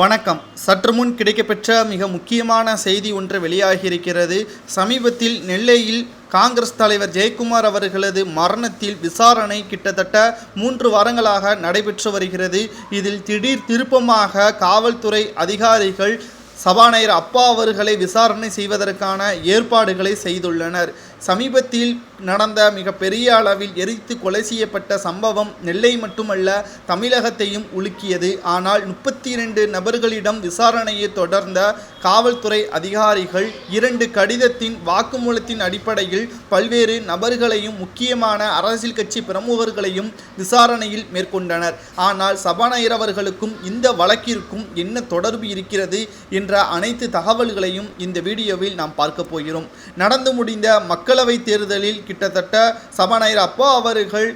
வணக்கம். சற்று முன் கிடைக்கப்பெற்ற மிக முக்கியமான செய்தி ஒன்று வெளியாகியிருக்கிறது. சமீபத்தில் நெல்லையில் காங்கிரஸ் தலைவர் ஜெயக்குமார் அவர்களது மரணத்தில் விசாரணை கிட்டத்தட்ட மூன்று வாரங்களாக நடைபெற்று வருகிறது. இதில் திடீர் திருப்பமாக காவல்துறை அதிகாரிகள் சபாநாயகர் அப்பா அவர்களை விசாரணை செய்வதற்கான ஏற்பாடுகளை செய்துள்ளனர். சமீபத்தில் நடந்த மிக பெரிய அளவில் எரித்து கொலை செய்யப்பட்ட சம்பவம் நெல்லை மட்டுமல்ல தமிழகத்தையும் உலுக்கியது. ஆனால் முப்பத்தி இரண்டு நபர்களிடம் விசாரணையை தொடர்ந்த காவல்துறை அதிகாரிகள் இரண்டு கடிதத்தின் வாக்குமூலத்தின் அடிப்படையில் பல்வேறு நபர்களையும் முக்கியமான அரசியல் கட்சி பிரமுகர்களையும் விசாரணையில் மேற்கொண்டனர். ஆனால் சபாநாயகர் அவர்களுக்கும் இந்த வழக்கிற்கும் என்ன தொடர்பு இருக்கிறது என்ற அனைத்து தகவல்களையும் இந்த வீடியோவில் நாம் பார்க்க போகிறோம். நடந்து முடிந்த மக்கள் மக்களவை தேர்தலில் கிட்டத்தட்ட சபாநாயகர் அப்பா அவர்கள்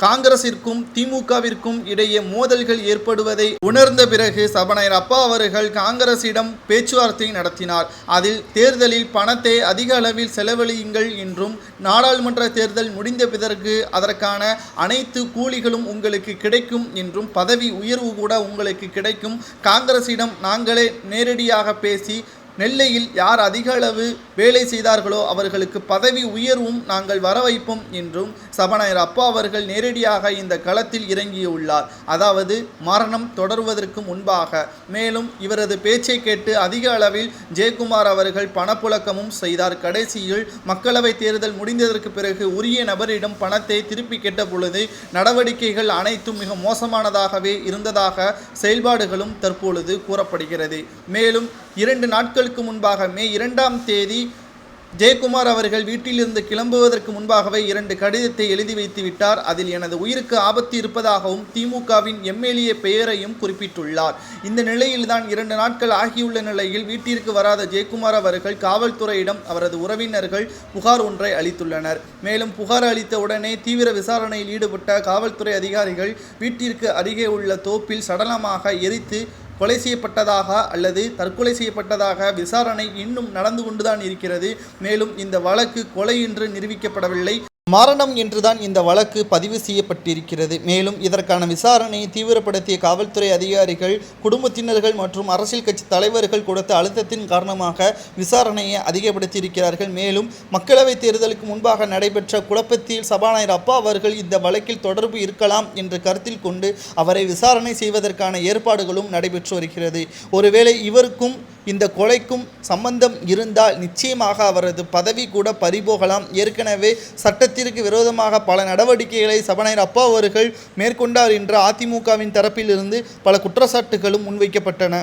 காங்கிரசிற்கும் திமுகவிற்கும் இடையே மோதல்கள் ஏற்படுவதை உணர்ந்த பிறகு சபாநாயகர் அப்பா அவர்கள் காங்கிரசிடம் பேச்சுவார்த்தை நடத்தினார். அதில் தேர்தலில் பணத்தை அதிக அளவில் செலவழியுங்கள் என்றும் நாடாளுமன்ற தேர்தல் முடிந்த பிறகு அதற்கான அனைத்து கூலிகளும் உங்களுக்கு கிடைக்கும் என்றும் பதவி உயர்வு கூட உங்களுக்கு கிடைக்கும். காங்கிரசிடம் நாங்களே நேரடியாக பேசி நெல்லையில் யார் அதிக அளவு வேலை செய்தார்களோ அவர்களுக்கு பதவி உயர்வும் நாங்கள் வர வைப்போம் என்றும் சபாநாயகர் அப்பா அவர்கள் நேரடியாக இந்த களத்தில் இறங்கியுள்ளார். அதாவது மரணம் தொடர்வதற்கு முன்பாக. மேலும் இவரது பேச்சை கேட்டு அதிக அளவில் ஜெயக்குமார் அவர்கள் பணப்புழக்கமும் செய்தார். கடைசியில் மக்களவைத் தேர்தல் முடிந்ததற்கு பிறகு உரிய நபரிடம் பணத்தை திருப்பி கேட்ட பொழுது நடவடிக்கைகள் அனைத்தும் மிக மோசமானதாகவே இருந்ததாக செயல்பாடுகளும் தற்பொழுது கூறப்படுகிறது. மேலும் இரண்டு நாட்களுக்கு முன்பாக மே இரண்டாம் தேதி ஜெயக்குமார் அவர்கள் வீட்டிலிருந்து கிளம்புவதற்கு முன்பாகவே இரண்டு கடிதத்தை எழுதி வைத்து விட்டார். அதில் எனது உயிருக்கு ஆபத்து இருப்பதாகவும் திமுகவின் எம்எல்ஏ பெயரையும் குறிப்பிட்டுள்ளார். இந்த நிலையில்தான் இரண்டு நாட்கள் ஆகியுள்ள நிலையில் வீட்டிற்கு வராத ஜெயக்குமார் அவர்கள் காவல்துறையிடம் அவரது உறவினர்கள் புகார் ஒன்றை அளித்துள்ளனர். மேலும் புகார் அளித்த உடனே தீவிர விசாரணையில் ஈடுபட்ட காவல்துறை அதிகாரிகள் வீட்டிற்கு அருகே உள்ள தோப்பில் சடலமாக எரித்து கொலை செய்யப்பட்டதாக அல்லது தற்கொலை செய்யப்பட்டதாக விசாரணை இன்னும் நடந்து கொண்டுதான் இருக்கிறது. மேலும் இந்த வழக்கு கொலை என்று நிரூபிக்கப்படவில்லை. மரணம் என்றுதான் இந்த வழக்கு பதிவு செய்யப்பட்டிருக்கிறது. மேலும் இதற்கான விசாரணையை தீவிரப்படுத்திய காவல்துறை அதிகாரிகள் குடும்பத்தினர்கள் மற்றும் அரசியல் கட்சி தலைவர்கள் கொடுத்த அழுத்தத்தின் காரணமாக விசாரணையை அதிகப்படுத்தியிருக்கிறார்கள். மேலும் மக்களவைத் தேர்தலுக்கு முன்பாக நடைபெற்ற குழப்பத்தில் சபாநாயகர் அப்பா அவர்கள் இந்த வழக்கில் தொடர்பு இருக்கலாம் என்று கருத்தில் கொண்டு அவரை விசாரணை செய்வதற்கான ஏற்பாடுகளும் நடைபெற்று வருகிறது. ஒருவேளை இவருக்கும் இந்த கொலைக்கும் சம்பந்தம் இருந்தால் நிச்சயமாக அவரது பதவி கூட பறிபோகலாம். ஏற்கனவே சட்டத்தில் சட்டத்திற்கு விரோதமாக பல நடவடிக்கைகளை சபாநாயகர் அப்பா அவர்கள் மேற்கொண்டார் என்ற அதிமுகவின் தரப்பிலிருந்து பல குற்றச்சாட்டுகளும் முன்வைக்கப்பட்டன.